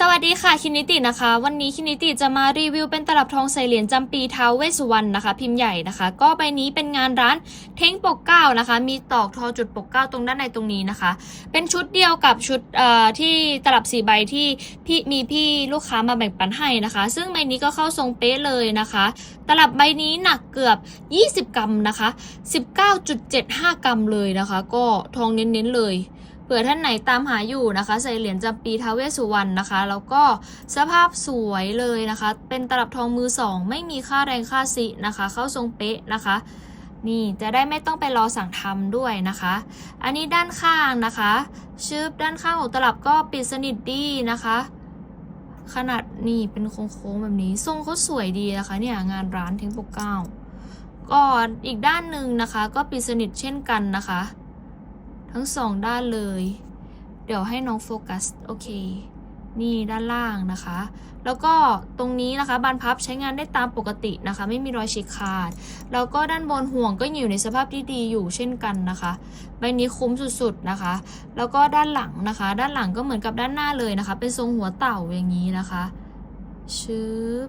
สวัสดีค่ะคินิตินะคะ วันนี้คินิติจะมารีวิวเป็นตลับทองใส่เหรียญจำปีท้าวเวสุวรรณนะคะ พิมพ์ใหญ่นะคะ ก็ใบนี้เป็นงานร้านเท้งปกเก้านะคะ มีตอกทอจุดปกเก้าตรงด้านในตรงนี้นะคะ เป็นชุดเดียวกับชุดที่ตลับสีใบที่พี่มีพี่ลูกค้ามาแบ่งปันให้นะคะ ซึ่งใบนี้ก็เข้าทรงเป๊ะเลยนะคะ ตลับใบนี้หนักเกือบ 20 กรัมนะคะ 19.75 กรัมเลยนะคะ ก็ทองเน้นๆเลย เผื่อท่านไหนตามหาอยู่นะคะ ใส่เหรียญจำปีทาวเวสสุวรรณนะคะ แล้วก็สภาพสวยเลยนะคะ เป็นตลับทองมือสองไม่มีค่าแรงค่าสินะคะ เข้าทรงเป๊ะนะคะ นี่จะได้ไม่ต้องไปรอสั่งทำด้วยนะคะ อันนี้ด้านข้างนะคะชืบด้านข้างของตลับก็ปิดสนิทดีนะคะ ขนาดนี่เป็นโค้งๆแบบนี้ทรงเขาสวยดีนะคะ เนี่ยงานร้านเทงปกเก้าก็อีกด้านหนึ่งนะคะ ก็ปิดสนิทเช่นกันนะคะ ทั้งสองด้านเลย เดี๋ยวให้น้องโฟกัส โอเค นี่ด้านล่างนะคะ แล้วก็ตรงนี้นะคะบานพับใช้งานได้ตามปกตินะคะ ไม่มีรอยฉีกขาด แล้วก็ด้านบนห่วงก็อยู่ในสภาพที่ดีอยู่เช่นกันนะคะ ใบนี้คุ้มสุดๆนะคะ แล้วก็ด้านหลังนะคะ ด้านหลังก็เหมือนกับด้านหน้าเลยนะคะ เป็นทรงหัวเต่าอย่างนี้นะคะชึบ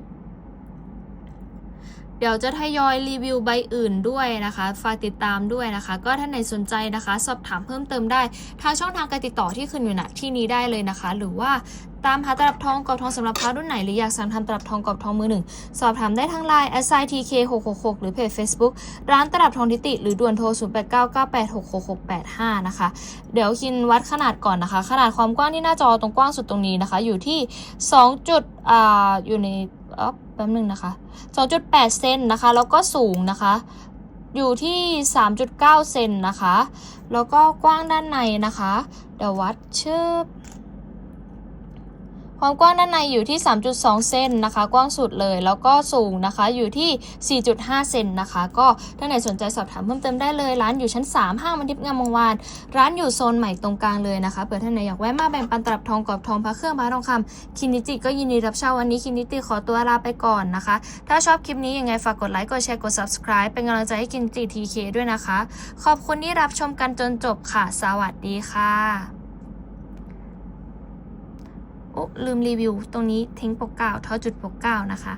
เดี๋ยวจะทยอยรีวิวใบอื่นด้วยนะคะ ฝากติดตามด้วยนะคะ ก็ท่านไหนสนใจนะคะ สอบถามเพิ่มเติมได้ ทางช่องทางการติดต่อที่ขึ้นอยู่ณที่นี้ได้เลยนะคะ หรือว่าตามหาตลับทองกรอบทองสำหรับพระรุ่นไหน หรืออยากสั่งทำตลับทองกรอบทองมือหนึ่ง สอบถามได้ทางไลน์ s i t k 6 6 6หรือเพจ Facebook ร้านตลับทองทิติ หรือด่วนโทร 0 8 9 9 8 6 6 6 8 5 นะคะ เดี๋ยวคินวัดขนาดก่อนนะคะ ขนาดความกว้างที่หน้าจอตรงกว้างสุดตรงนี้นะคะ อยู่ที่ 2 จุดอ่าอยู่ใน อ๊อแป๊บหนึงนะคะ2.8 เซนนะคะ แล้วก็สูงนะคะ อยู่ที่ 3.9 เซนนะคะ แล้วก็กว้างด้านในนะคะ เดี๋ยววัดเชื่อ ความกว้างด้านในอยู่ที่ 3.2 เซนนะคะ กว้างสุดเลย แล้วก็สูงนะคะ อยู่ที่ 4.5 เซนนะคะ ก็ท่านไหนสนใจสอบถามเพิ่มเติมได้เลย ร้านอยู่ชั้น 3 ห้างมันทิพย์งามวงวาน ร้านอยู่โซนใหม่ตรงกลางเลยนะคะ เผื่อท่านไหนอยากแวะมาแบ่งปันตลับทองกรอบทองพระเครื่องพระทองคำคินิจิก็ยินดีรับเช่าวันนี้คินิจิขอตัวลาไปก่อนนะคะ ถ้าชอบคลิปนี้ยังไงฝากกดไลค์ กดแชร์ กด subscribe เป็นกำลังใจให้คินิจิทีเคด้วยนะคะ ขอบคุณที่รับชมกันจนจบค่ะ สวัสดีค่ะ โอ้ลืมรีวิว ตรงนี้ทิ้งปกเก้าเท่าจุดปกเก้านะคะ